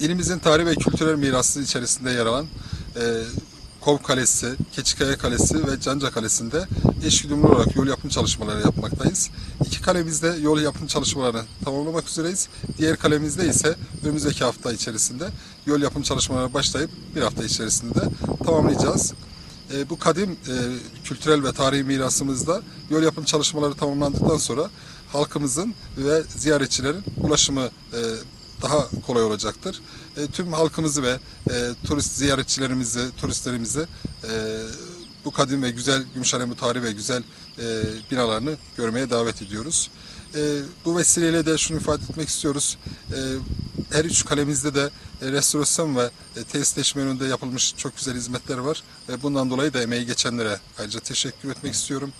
İlimizin tarih ve kültürel mirası içerisinde yer alan e, Kov Kalesi, Keçikaya Kalesi ve Canca Kalesi'nde eşgüdümlü olarak yol yapım çalışmaları yapmaktayız. İki kalemizde yol yapım çalışmalarını tamamlamak üzereyiz. Diğer kalemizde ise önümüzdeki hafta içerisinde yol yapım çalışmalarına başlayıp bir hafta içerisinde tamamlayacağız. E, bu kadim e, kültürel ve tarihi mirasımızda yol yapım çalışmaları tamamlandıktan sonra halkımızın ve ziyaretçilerin ulaşımı e, daha kolay olacaktır. E, tüm halkımızı ve e, turist ziyaretçilerimizi, turistlerimizi e, bu kadim ve güzel Gümüşhane tarihi ve güzel e, binalarını görmeye davet ediyoruz. E, bu vesileyle de şunu ifade etmek istiyoruz. E, her üç kalemizde de e, restorasyon ve e, tesisleşme yönünde yapılmış çok güzel hizmetler var. E, bundan dolayı da emeği geçenlere ayrıca teşekkür etmek istiyorum.